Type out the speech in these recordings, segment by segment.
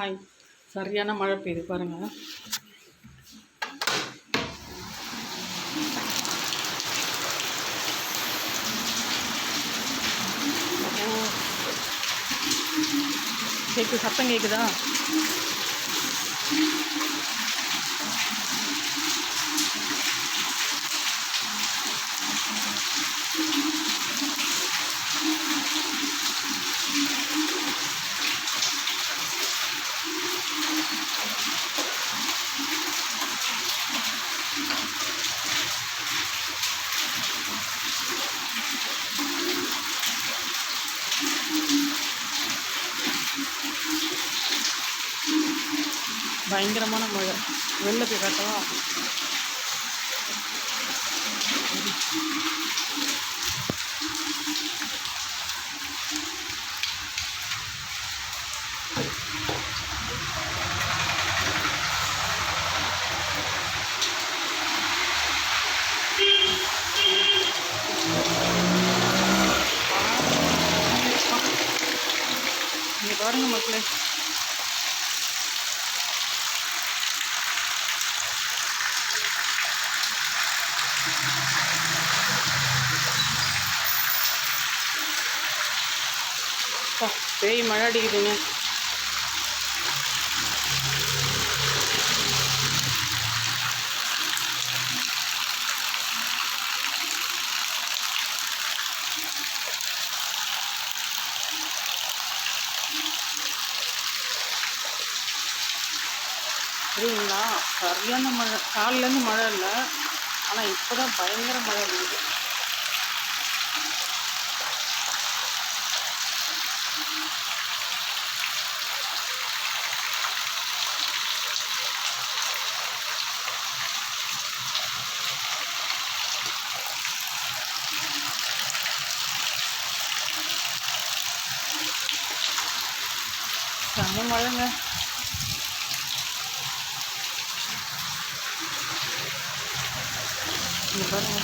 Hi சரியான மழை பெய்யுது பாருங்கள் ஓ. கேக்கு சத்தம் கேட்குதா பயங்கரமான மழை. வெளில போய் காட்டவா பாருங்க மக்களே. அப்பா, மழை அடிக்குதுங்க. சரிங்களா சரியான மழை. காலிலேருந்து மழை இல்லை. ஆனால் இப்போ தான் பயங்கர மழை பெய்யுது செம்ம மழைங்க. இங்க பாருங்க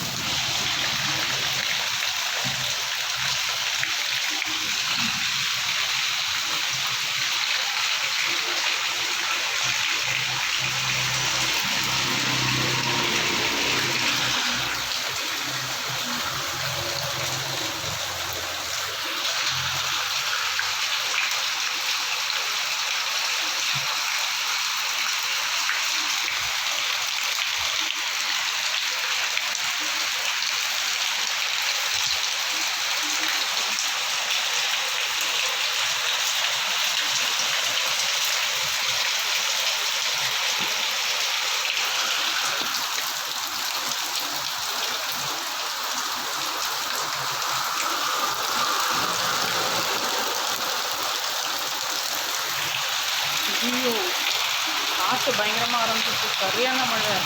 காற்று பயங்கரமாக ஆரம்பிச்சிச்சு சரியான மழை.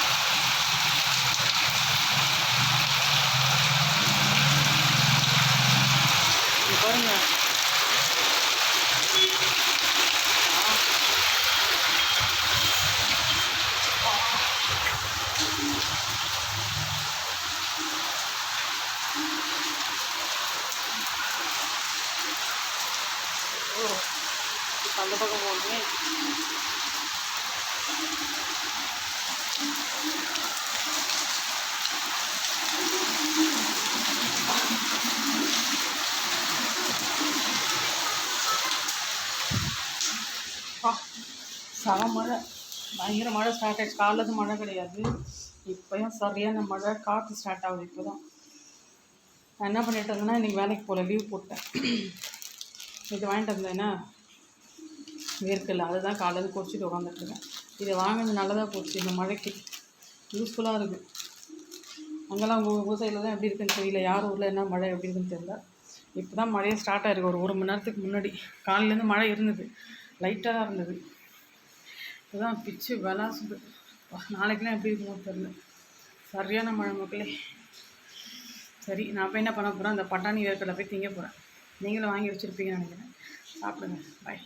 பாருங்க. அந்த பக்கம் போகணுமே. சக மழை. பயங்கர மழை ஸ்டார்ட் ஆகிடுச்சு காலையிலேருந்து மழை கிடையாது. இப்போயும் சரியான மழை. காற்று ஸ்டார்ட் ஆகுது இப்போ தான் நான் என்ன பண்ணிட்டு இருந்தேன்னா இன்றைக்கி வேலைக்கு போகல. லீவ் போட்டேன். இது வாங்கிட்டு வந்தேன்னா வேர்க்கல அதுதான் காலையில் குடிச்சிட்டு உட்காந்துட்ருக்கேன் இதை வாங்கினது நல்லதாக போச்சு. இந்த மழைக்கு யூஸ்ஃபுல்லாக இருக்குது அங்கெல்லாம் உங்கள் ஊர் சைடில் தான் எப்படி இருக்குன்னு தெரியல. யார் ஊரில் என்ன மழை எப்படி இருக்குன்னு தெரியல. இப்போ தான் மழையே ஸ்டார்ட் ஆயிருக்கு. ஒரு ஒரு மணி நேரத்துக்கு முன்னாடி காலையிலேருந்து மழை இருந்தது. லைட்டாக தான் இருந்தது. இப்போதான் பிச்சு விளாசுது நாளைக்கெல்லாம் எப்படி இருக்குமோ தெரில சரியான மழை மக்களே. சரி நான் போய் என்ன பண்ண போகிறேன் அந்த பட்டாணி வேர்க்கடலை போய் திங்க போகிறேன் நீங்களும் வாங்கி வச்சுருப்பீங்கன்னு நினைக்கிறேன். சாப்பிடுங்க. பாய்